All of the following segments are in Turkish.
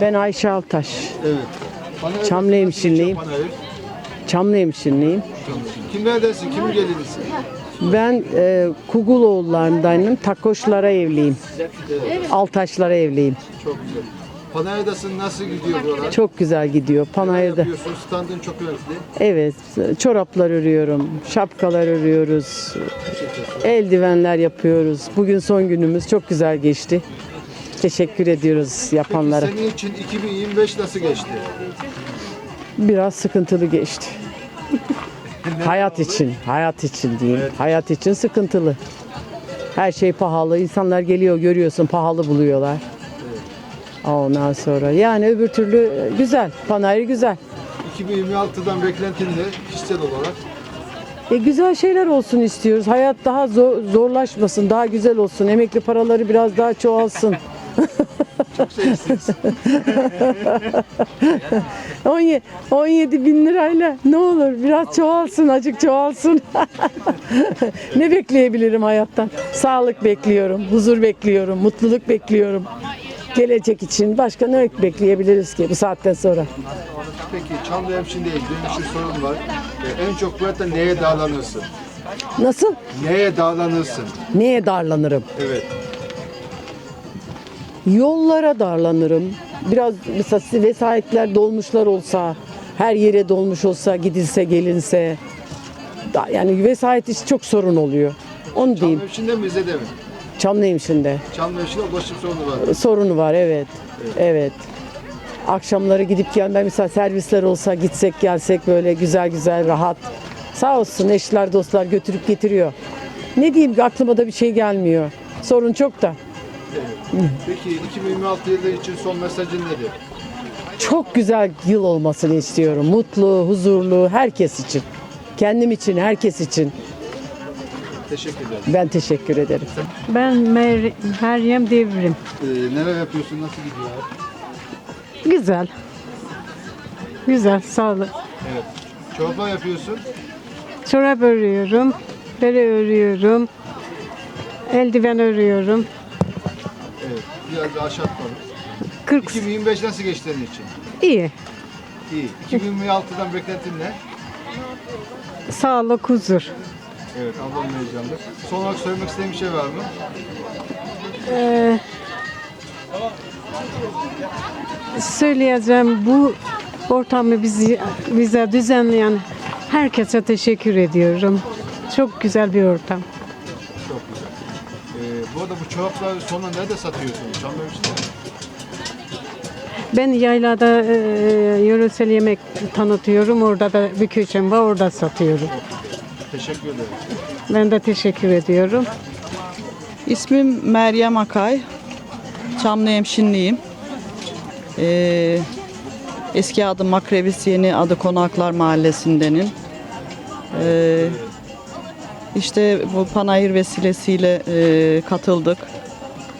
Ben Ayşe Altaş. Evet. Çamlı hemşireliyim. Çamlı hemşireliyim. Kimlerdensin? Kimin gelinisin? Ben e, Kuguloğullarındanım. Takoşlara evliyim. Altaşlara evliyim. Çok güzel. Panayır'dasın nasıl gidiyor buralar? Çok güzel gidiyor. Panayır'da. yapıyorsun? Standın çok önemli. Evet. Çoraplar örüyorum. Şapkalar örüyoruz. Eldivenler yapıyoruz. Bugün son günümüz. Çok güzel geçti. Teşekkür ediyoruz yapanlara. Peki senin için 2025 nasıl geçti? Biraz sıkıntılı geçti. hayat için, hayat için diyeyim. Hayat için sıkıntılı. Her şey pahalı. İnsanlar geliyor görüyorsun pahalı buluyorlar. Ondan sonra yani öbür türlü e, güzel. Panayır güzel. 2026'dan beklentin ne kişisel olarak? E, güzel şeyler olsun istiyoruz. Hayat daha zor, zorlaşmasın, daha güzel olsun. Emekli paraları biraz daha çoğalsın. Çok sevimsiniz. 17, 17 bin lirayla ne olur biraz çoğalsın, acık çoğalsın. ne bekleyebilirim hayattan? Sağlık bekliyorum, huzur bekliyorum, mutluluk bekliyorum. Gelecek için başka ne bekleyebiliriz ki bu saatten sonra? Peki Çamlı Hemşin'de bir şey sorun var. Ee, en çok bu hayatta neye dağlanırsın? Nasıl? Neye dağlanırsın? Neye darlanırım? Evet. Yollara darlanırım. Biraz mesela vesayetler dolmuşlar olsa, her yere dolmuş olsa, gidilse gelinse. Yani vesayet işi çok sorun oluyor. Onu Çamlı diyeyim. Hemşin'de mi Rize'de mi? Çamlıhemşin'de. Çamlı Hemşin'de ulaşım sorunu var. sorunu var evet. Evet. Akşamları gidip gelme mesela servisler olsa gitsek gelsek böyle güzel güzel rahat. Sağ olsun eşler dostlar götürüp getiriyor. Ne diyeyim ki aklıma da bir şey gelmiyor. Sorun çok da. Peki 2026 yılı için son mesajın nedir? Çok güzel yıl olmasını istiyorum. Mutlu, huzurlu herkes için. Kendim için, herkes için. Teşekkür ederim. Ben teşekkür ederim. Ben Mer- Meryem Devrim. Ee, neler yapıyorsun? Nasıl gidiyor? Güzel. Güzel, sağlık. Evet. Çorba yapıyorsun. Çorap örüyorum, bere örüyorum, eldiven örüyorum. Evet. Biraz da ahşap var. 40 2025 nasıl geçti senin için? iyi. İyi. 2026'dan beklentin ne? Sağlık, huzur. Evet, ablam heyecanlı. Son olarak söylemek istediğin bir şey var mı? Ee, söyleyeceğim bu ortamı bizi bize düzenleyen herkese teşekkür ediyorum. Çok güzel bir ortam. Çok güzel. Ee, bu arada bu çorapları sonra nerede satıyorsun? Çamlıhemşin'de. Ben yaylada e, yöresel yemek tanıtıyorum. Orada da bir köşem var, orada satıyorum. Teşekkür ederim. Ben de teşekkür ediyorum. İsmim Meryem Akay. Çamlı Hemşinliyim. Ee, eski adı Makrevis, yeni adı Konaklar Mahallesindenim. Ee, işte bu panayır vesilesiyle e, katıldık.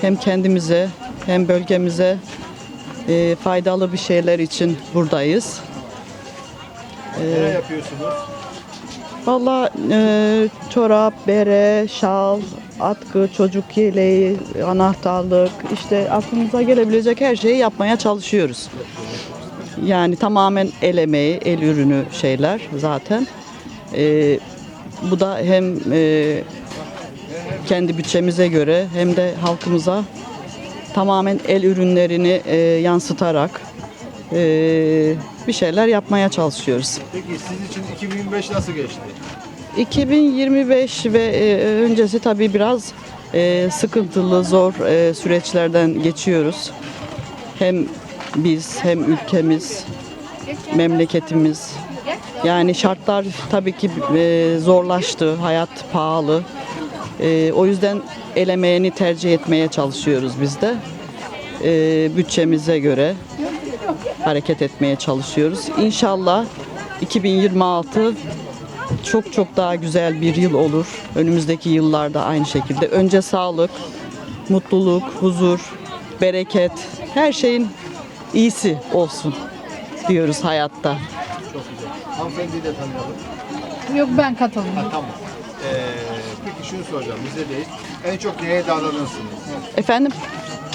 Hem kendimize hem bölgemize e, faydalı bir şeyler için buradayız. Neler yapıyorsunuz? Valla e, çorap, bere, şal, atkı, çocuk yeleği, anahtarlık işte aklımıza gelebilecek her şeyi yapmaya çalışıyoruz. Yani tamamen el emeği, el ürünü şeyler zaten. E, bu da hem e, kendi bütçemize göre hem de halkımıza tamamen el ürünlerini e, yansıtarak e, bir şeyler yapmaya çalışıyoruz. Peki siz için 2025 nasıl geçti? 2025 ve e, öncesi tabii biraz e, sıkıntılı, zor e, süreçlerden geçiyoruz. Hem biz hem ülkemiz, memleketimiz. Yani şartlar tabii ki zorlaştı, hayat pahalı. O yüzden el emeğini tercih etmeye çalışıyoruz biz de. Bütçemize göre hareket etmeye çalışıyoruz. İnşallah 2026 çok çok daha güzel bir yıl olur. Önümüzdeki yıllarda aynı şekilde. Önce sağlık, mutluluk, huzur, bereket, her şeyin iyisi olsun diyoruz hayatta. Çok güzel. Hanımefendiyi de tanıyalım. Yok ben katılmıyorum. Ha, tamam. Ee, Peki şunu soracağım, bize değil. En çok neye davranırsınız? Efendim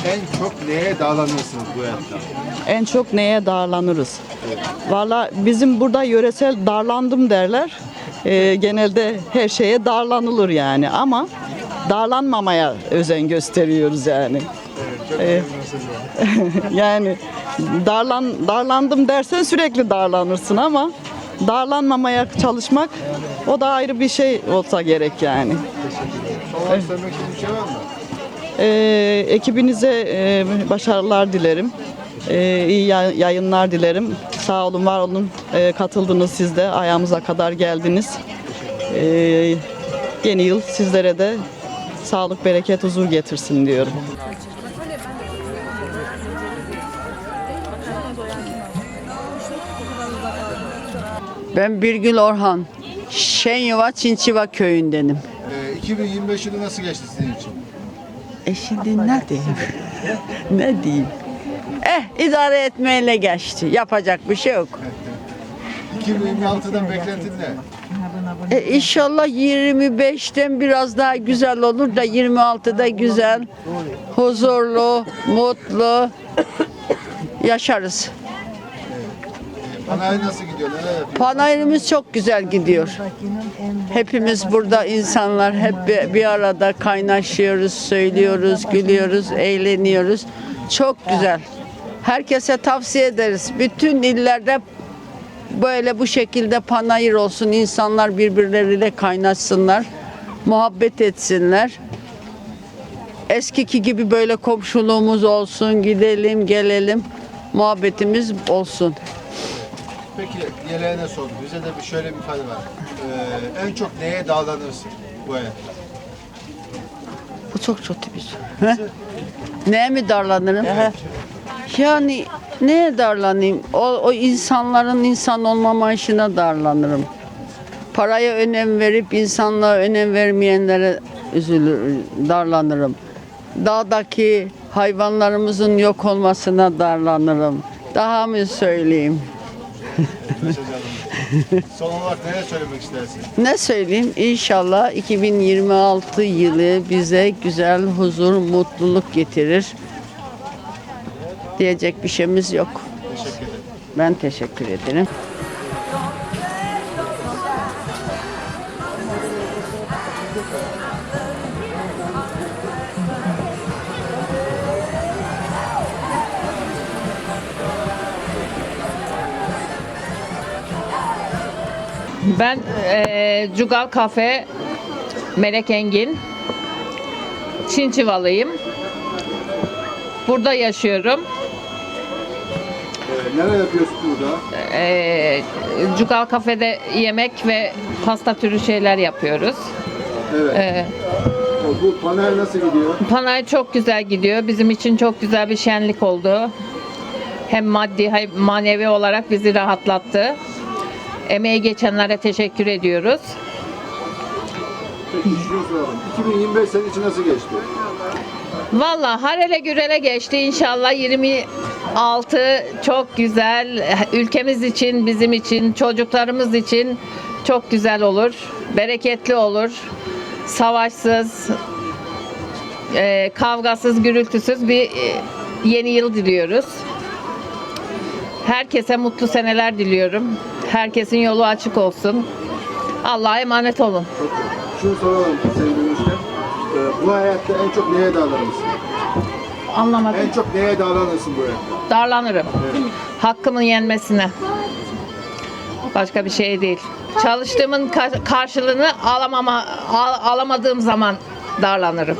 En çok neye davranırsınız bu hayatta? en çok neye darlanırız? Valla bizim burada yöresel darlandım derler. Ee, genelde her şeye darlanılır yani ama darlanmamaya özen gösteriyoruz yani. Evet. yani darlan darlandım dersen sürekli darlanırsın ama darlanmamaya çalışmak o da ayrı bir şey olsa gerek yani. Son olarak söylemek istediğiniz bir şey var mı? Ee, ekibinize e, başarılar dilerim. Ee, iyi ya- yayınlar dilerim. Sağ olun, var olun. Ee, katıldınız siz de. Ayağımıza kadar geldiniz. Ee, yeni yıl sizlere de sağlık, bereket, huzur getirsin diyorum. Ben Birgül Orhan. Şenyuva Çinçiva köyündenim. Ee, 2025 yılı nasıl geçti sizin için? E şimdi ne diyeyim? ne diyeyim? Eh idare etmeyle geçti. Yapacak bir şey yok. 2026'dan beklentin ne? E, inşallah 25'ten biraz daha güzel olur da 26'da güzel, huzurlu, mutlu yaşarız. Panay nasıl gidiyor? Panayırımız çok güzel gidiyor. Hepimiz burada insanlar hep bir- bir arada kaynaşıyoruz, söylüyoruz, gülüyoruz, eğleniyoruz. Çok güzel. Herkese tavsiye ederiz. Bütün illerde böyle bu şekilde panayır olsun. insanlar birbirleriyle kaynaşsınlar, muhabbet etsinler. Eskiki gibi böyle komşuluğumuz olsun, gidelim, gelelim, muhabbetimiz olsun. Peki geleneğine sordum. Bize de bir şöyle bir ifade var. Ee, en çok neye davranırsın bu hayatta? Bu çok kötü bir soru. He? Neye mi darlanırım? Yani neye darlanayım? O, o insanların insan olmama işine darlanırım. Paraya önem verip insanlığa önem vermeyenlere üzülür, darlanırım. Dağdaki hayvanlarımızın yok olmasına darlanırım. Daha mı söyleyeyim? Son olarak neler söylemek istersin? Ne söyleyeyim? İnşallah 2026 yılı bize güzel huzur, mutluluk getirir. Diyecek bir şeyimiz yok. Teşekkür ederim. Ben teşekkür ederim. Ben eee Cugal Kafe Melek Engin. Çinçivalıyım. Burada yaşıyorum. Ee, neler yapıyorsun burada? Eee Cugal Kafe'de yemek ve pasta türü şeyler yapıyoruz. Evet. Eee Bu panel nasıl gidiyor? Panay çok güzel gidiyor. Bizim için çok güzel bir şenlik oldu. Hem maddi hem manevi olarak bizi rahatlattı. Emeği geçenlere teşekkür ediyoruz. Peki şunu soralım. 2025 senin için nasıl geçti? Valla harele gürele geçti. İnşallah 26 çok güzel. Ülkemiz için, bizim için, çocuklarımız için çok güzel olur. Bereketli olur. Savaşsız, e, kavgasız, gürültüsüz bir e, yeni yıl diliyoruz. Herkese mutlu seneler diliyorum. Herkesin yolu açık olsun. Allah'a emanet olun. Şunu soralım sevgili Müşter. Ee, bu hayatta en çok neye davranırsın? Anlamadım. En çok neye davranırsın bu hayatta? darlanırım. Hakkımın yenmesine. Başka bir şey değil. Çalıştığımın ka- karşılığını alamama al- alamadığım zaman darlanırım.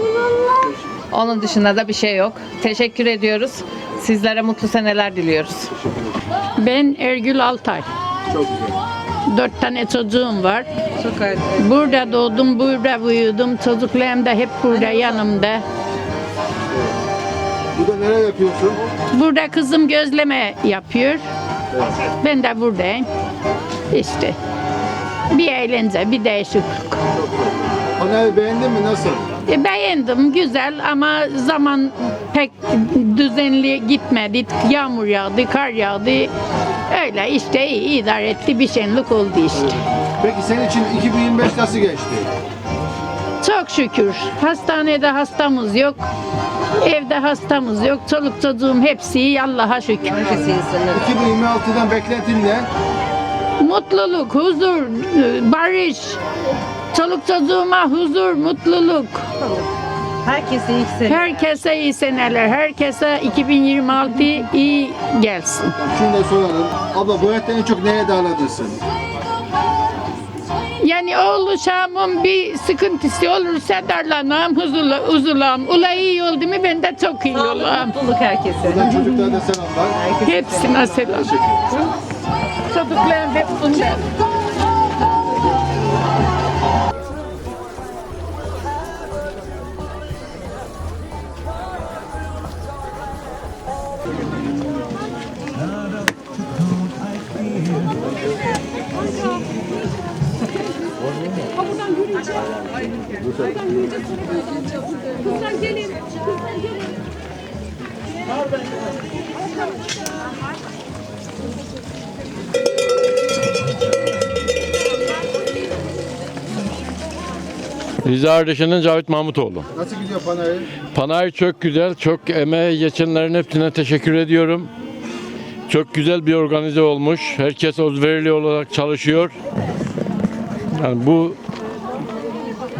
Onun dışında da bir şey yok. Teşekkür ediyoruz. Sizlere mutlu seneler diliyoruz. Ben Ergül Altay. Çok güzel. Dört tane çocuğum var. Burada doğdum, burada büyüdüm. Çocuklarım da hep burada yanımda. Burada neler yapıyorsun? Burada kızım gözleme yapıyor. Ben de buradayım. İşte bir eğlence, bir değişiklik. Panel beğendin mi? Nasıl? E, beğendim, güzel ama zaman pek düzenli gitmedi. Yağmur yağdı, kar yağdı. Öyle işte iyi idare etti bir şenlik oldu işte. Peki senin için 2025 nasıl geçti? Çok şükür. Hastanede hastamız yok. Evde hastamız yok. Çoluk çocuğum hepsi iyi Allah'a şükür. 2026'dan beklentin ne? Mutluluk, huzur, barış. Çoluk çocuğuma huzur, mutluluk. Herkese iyi sene. Herkese iyi seneler. Herkese 2026 iyi gelsin. Şunu da soralım. Abla bu hayatta en çok neye darlanırsın? Yani oğlu Şam'ın bir sıkıntısı olursa darlanam, huzurla, huzulam. Ula iyi oldu mu ben de çok iyi Sağlık, olam. mutluluk herkese. Buradan çocuklara da selamlar. Hepsine selam. Çocuklarım hep bunlar. Rize Ardeşen'in Cavit Mahmutoğlu. Nasıl gidiyor Panayır? Panay çok güzel, çok emeği geçenlerin hepsine teşekkür ediyorum. Çok güzel bir organize olmuş. Herkes özverili olarak çalışıyor. Yani bu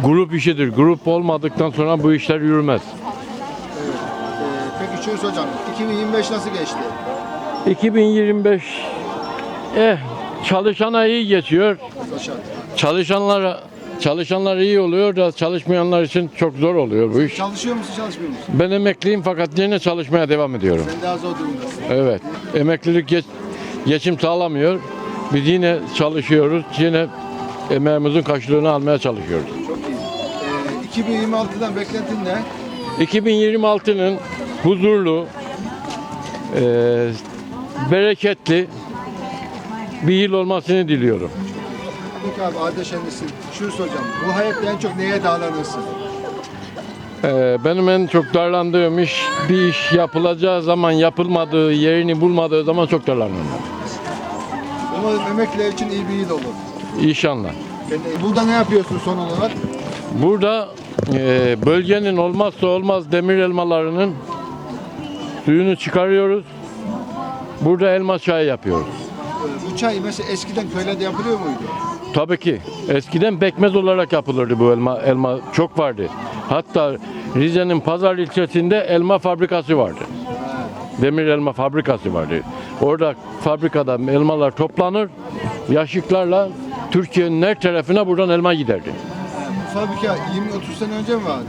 grup işidir. Grup olmadıktan sonra bu işler yürümez. Ee, peki şunu soracağım. 2025 nasıl geçti? 2025 eh çalışana iyi geçiyor. Başak. Çalışanlar çalışanlar iyi oluyor da çalışmayanlar için çok zor oluyor bu iş. Çalışıyor musun çalışmıyor musun? Ben emekliyim fakat yine çalışmaya devam ediyorum. Sen daha zor durumdasın. Evet. Emeklilik geç, geçim sağlamıyor. Biz yine çalışıyoruz. Yine emeğimizin karşılığını almaya çalışıyoruz. Çok iyi. Ee, 2026'dan beklentin ne? 2026'nın huzurlu, eee, bereketli bir yıl olmasını diliyorum. Peki abi Ardeşenlisin. Şunu soracağım. Bu hayatta en çok neye darlanırsın? Eee, benim en çok darlandığım iş bir iş yapılacağı zaman yapılmadığı, yerini bulmadığı zaman çok darlanıyorum. Umarım emekliler için iyi bir yıl olur. İnşallah. Yani burada ne yapıyorsun son olarak? Burada e, bölgenin olmazsa olmaz demir elmalarının suyunu çıkarıyoruz. Burada elma çayı yapıyoruz. Ee, Bu çay mesela eskiden köylerde yapılıyor muydu? Tabii ki eskiden pekmez olarak yapılırdı bu elma. Elma çok vardı. Hatta Rize'nin Pazar ilçesinde elma fabrikası vardı. Demir elma fabrikası vardı. Orada fabrikada elmalar toplanır, yaşıklarla Türkiye'nin her tarafına buradan elma giderdi. Fabrika 20-30 sene önce mi vardı?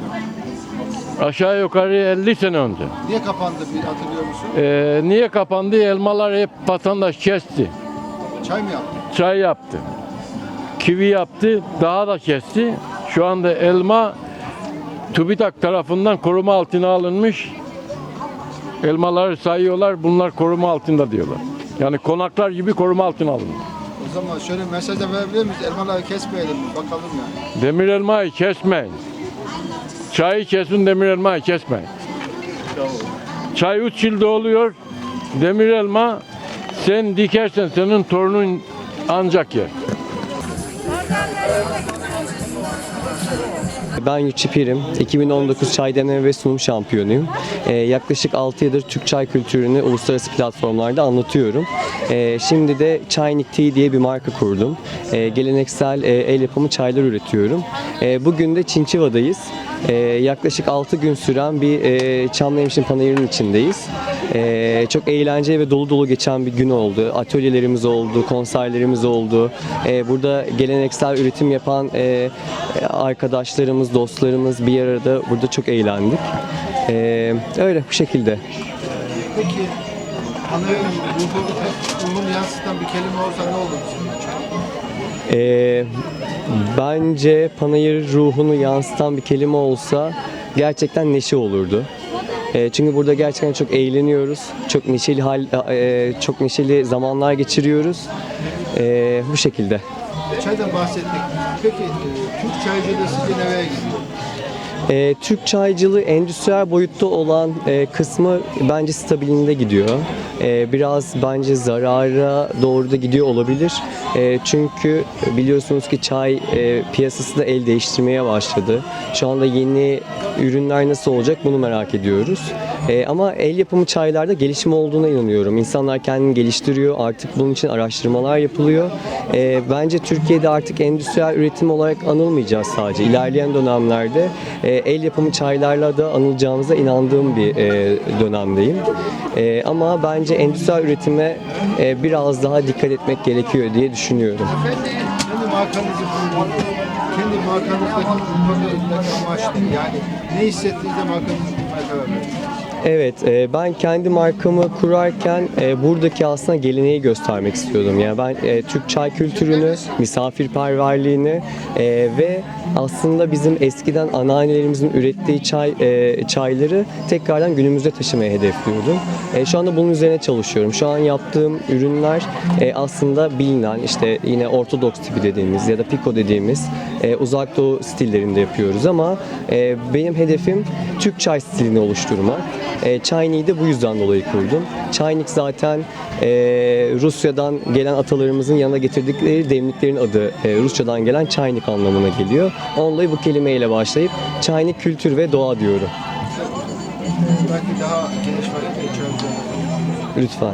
Aşağı yukarı 50 sene önce. Niye kapandı bir hatırlıyor musun? Ee, niye kapandı? Elmalar hep vatandaş kesti. Çay mı yaptı? Çay yaptı. Kivi yaptı. Daha da kesti. Şu anda elma TÜBİTAK tarafından koruma altına alınmış. Elmaları sayıyorlar. Bunlar koruma altında diyorlar. Yani konaklar gibi koruma altına alınmış. O zaman şöyle mesaj da verebilir miyiz? Elmaları kesmeyelim mi? Bakalım yani. Demir elmayı kesmeyin. Çayı kesin, demir elmayı kesmeyin. Çay 3 yılda oluyor. Demir elma sen dikersen senin torunun ancak yer. Ben Yüçü Pirim. 2019 Çay Deneme ve Sunum Şampiyonuyum. Ee, yaklaşık 6 yıldır Türk çay kültürünü uluslararası platformlarda anlatıyorum. Ee, şimdi de Çaynik Tea diye bir marka kurdum. Ee, geleneksel e, el yapımı çaylar üretiyorum. Ee, bugün de Çinçiva'dayız. Ee, yaklaşık 6 gün süren bir e, Çamlıhemşin Panayırı'nın içindeyiz. Ee, çok eğlenceli ve dolu dolu geçen bir gün oldu. Atölyelerimiz oldu, konserlerimiz oldu. Ee, burada geleneksel üretim yapan e, arkadaşlarımız, dostlarımız bir arada burada çok eğlendik. Ee, öyle bu şekilde. Peki Panayır'ın ruhu, ruhunu yansıtan bir kelime olsa ne olur? Ee, bence Panayır ruhunu yansıtan bir kelime olsa gerçekten neşe olurdu. Ee, çünkü burada gerçekten çok eğleniyoruz. Çok neşeli hal, e, çok neşeli zamanlar geçiriyoruz. Ee, bu şekilde. Çaydan bahsettik. Peki e, Türk çaycılığı sizce nereye gidiyor? Ee, Türk çaycılığı endüstriyel boyutta olan e, kısmı bence stabilinde gidiyor. E, biraz bence zarara doğru da gidiyor olabilir. E, çünkü biliyorsunuz ki çay e, piyasası da el değiştirmeye başladı. Şu anda yeni ürünler nasıl olacak bunu merak ediyoruz. E, ama el yapımı çaylarda gelişim olduğuna inanıyorum. İnsanlar kendini geliştiriyor. Artık bunun için araştırmalar yapılıyor. Bence Türkiye'de artık endüstriyel üretim olarak anılmayacağız sadece. İlerleyen dönemlerde e, el yapımı çaylarla da anılacağımıza inandığım bir e, dönemdeyim. Ama bence endüstriyel üretime e, biraz daha dikkat etmek gerekiyor diye düşünüyorum. Kendi markanızı kurmak, kendi markanızdaki kurmadaki amaç? Yani ne hissettiğinizde markanızı kurmaya karar verdiniz? Evet, e, ben kendi markamı kurarken e, buradaki aslında geleneği göstermek istiyordum. Yani ben e, Türk çay kültürünü, misafirperverliğini e, ve aslında bizim eskiden anneannelerimizin ürettiği çay e, çayları tekrardan günümüze taşımayı hedefliyordum. E, şu anda bunun üzerine çalışıyorum. Şu an yaptığım ürünler e, aslında bilinen işte yine ortodoks tipi dediğimiz ya da piko dediğimiz e, uzak doğu stillerinde yapıyoruz ama e, benim hedefim Türk çay stilini oluşturmak. E, Çaynik'i de bu yüzden dolayı kurdum. Çaynik zaten e, Rusya'dan gelen atalarımızın yanına getirdikleri demliklerin adı e, Rusçadan gelen çaynik anlamına geliyor. Ondan dolayı bu kelimeyle başlayıp çaynik kültür ve doğa diyorum. Belki daha geniş vakit geçiyoruz. Lütfen.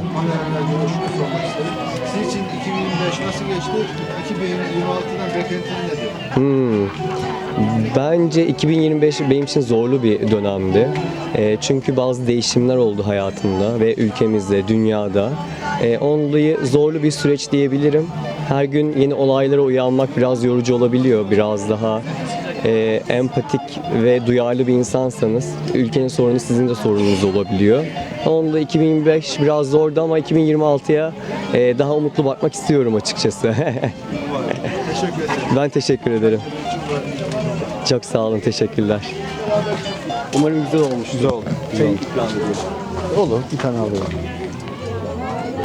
Sormak. Sizin için 2025 nasıl geçti? 2026'dan beklentiniz nedir? Hmm. Bence 2025 benim için zorlu bir dönemdi. E, çünkü bazı değişimler oldu hayatımda ve ülkemizde, dünyada. E, ondan dolayı zorlu bir süreç diyebilirim. Her gün yeni olaylara uyanmak biraz yorucu olabiliyor. Biraz daha e, empatik ve duyarlı bir insansanız ülkenin sorunu sizin de sorununuz olabiliyor. Onda 2025 biraz zordu ama 2026'ya e, daha umutlu bakmak istiyorum açıkçası. Ben teşekkür ederim. Çok sağ olun, teşekkürler. Umarım güzel olmuş. Güzel oldu. Olur. Bir tane alalım.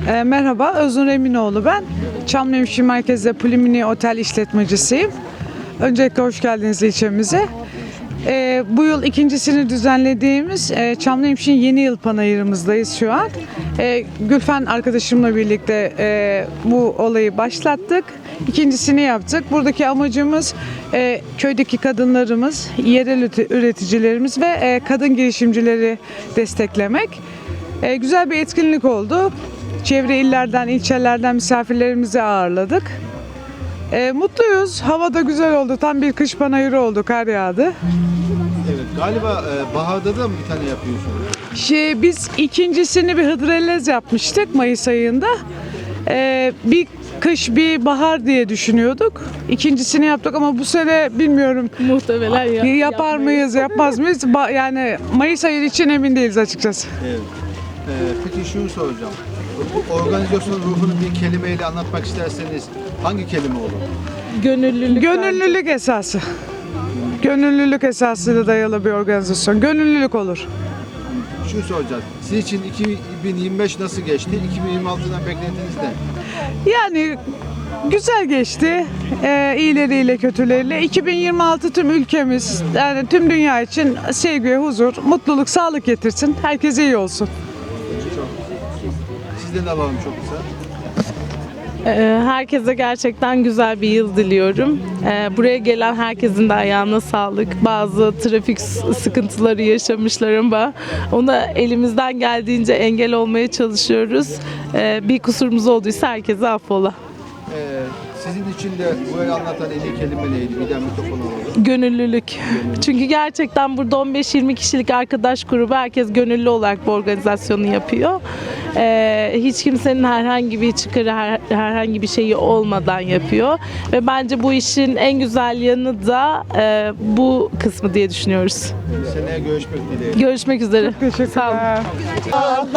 E, merhaba, Özgür Eminoğlu ben. Çamlıhemşin Merkez'de Plimini Otel işletmecisiyim. Öncelikle hoş geldiniz ilçemize. E, bu yıl ikincisini düzenlediğimiz e, Çamlıhemşin Yeni Yıl Panayırımızdayız şu an. E, Gülfen arkadaşımla birlikte e, bu olayı başlattık. İkincisini yaptık. Buradaki amacımız e, köydeki kadınlarımız, yerel üreticilerimiz ve e, kadın girişimcileri desteklemek. E, güzel bir etkinlik oldu. Çevre illerden, ilçelerden misafirlerimizi ağırladık. E, mutluyuz. Hava da güzel oldu. Tam bir kış panayırı oldu. Kar yağdı. Galiba e, baharda da mı bir tane yapıyorsunuz? Şey, biz ikincisini bir hıdrellez yapmıştık Mayıs ayında. E, bir kış bir bahar diye düşünüyorduk. İkincisini yaptık ama bu sene bilmiyorum. Muhtemelen ya. yapar mıyız, yapmaz mıyız? Ba- yani Mayıs ayı için emin değiliz açıkçası. Evet. E, peki şunu soracağım. Bu organizasyon ruhunu bir kelimeyle anlatmak isterseniz hangi kelime olur? Gönüllülük. Gönüllülük esası. Gönüllülük esasıyla dayalı bir organizasyon. Gönüllülük olur. Şunu soracağız. Sizin için 2025 nasıl geçti? 2026'dan beklentiniz ne? Yani güzel geçti. Ee, iyileriyle kötüleriyle. 2026 tüm ülkemiz, yani tüm dünya için sevgi, huzur, mutluluk, sağlık getirsin. Herkese iyi olsun. Sizden de alalım çok kısa. Ee, Herkese gerçekten güzel bir yıl diliyorum. Ee, Buraya gelen herkesin de ayağına sağlık. Bazı trafik sıkıntıları yaşamışlar ama ona elimizden geldiğince engel olmaya çalışıyoruz. Ee, Bir kusurumuz olduysa herkese affola. Sizin için de el anlatan en iyi kelime neydi? Bir de mikrofon alalım. Gönüllülük. Çünkü gerçekten burada 15-20 kişilik arkadaş grubu herkes gönüllü olarak bu organizasyonu yapıyor. Ee, hiç kimsenin herhangi bir çıkarı, her- herhangi bir şeyi olmadan yapıyor. Ve bence bu işin en güzel yanı da e, bu kısmı diye düşünüyoruz. Seneye görüşmek dileğiyle. Görüşmek üzere. Sağ olun. Ağlama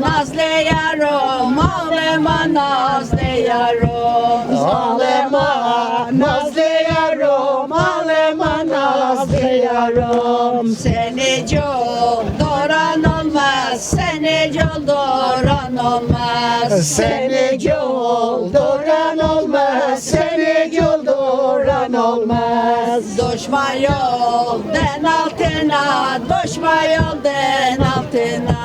nazlı yarom, ağlama nazlı yarom. Ağlama nazlı yarom, ağlama yarom. Seni çok doran olmaz, seni çok doran olmaz. Seni çok doran olmaz, seni çok doran olmaz. Doş Düşma yoldan altına, düşma yoldan altına.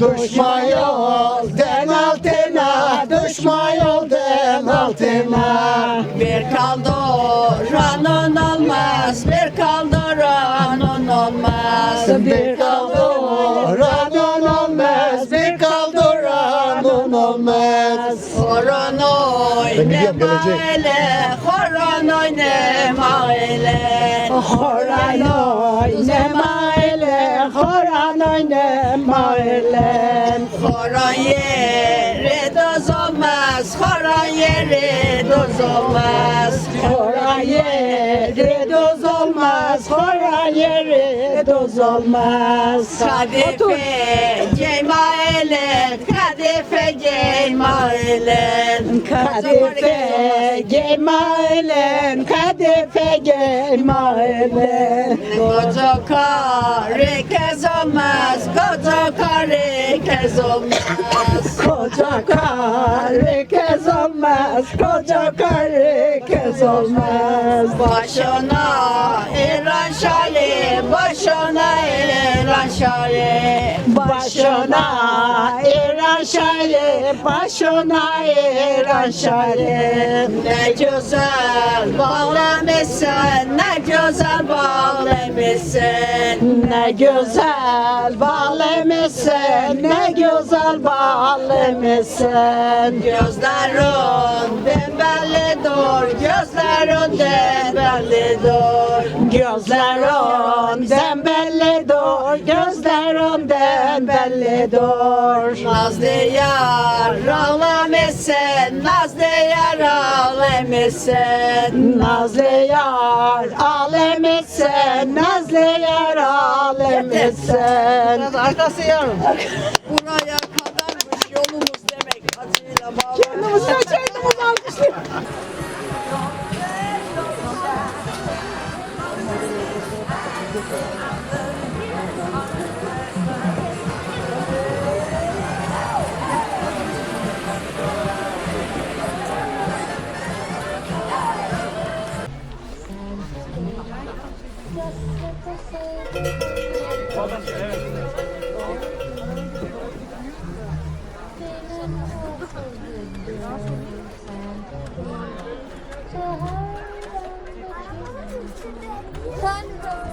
Düşma yoldan altına, düşma yoldan altına. Bir kaldıranın olmaz, bir kaldıranın olmaz. Bir kaldıranın olmaz, bir kaldıranın olmaz. Horon oynama ele, horon oynama ele. Horan oynama ele, horan oynama ele. Horon yeri doz olmaz, horon yeri doz olmaz. Horan yeri doz olmaz, horan yeri doz olmaz. Kadife ceyma ele, kadife ceyma ele. Kadife gemailen, kadife gemailen. Koca karı kez olmaz, koca karı kez olmaz. Koca karı kez olmaz, koca karı kez olmaz. Başına İran şali, başına İran şali. Başına İran şali, başına İran şali. Ne güzel bağlamışsın, ne güzel bağlamışsın. Ne güzel bağlamışsın, ne güzel bağlamışsın. Gözlerinden belli dur, gözlerinden belli dur. Gözlerinden belli dur, gözlerinden belli dur. Nazlı yar ağlamışsın, Nazlı yar ağlamışsın. Nazlı yar alemişsin, Nazlı yar alemişsin. Arkası yarım. Buraya kadarmış yolumuz demek acıyla bağlı. Kendimizi kendimiz alkışlıyoruz.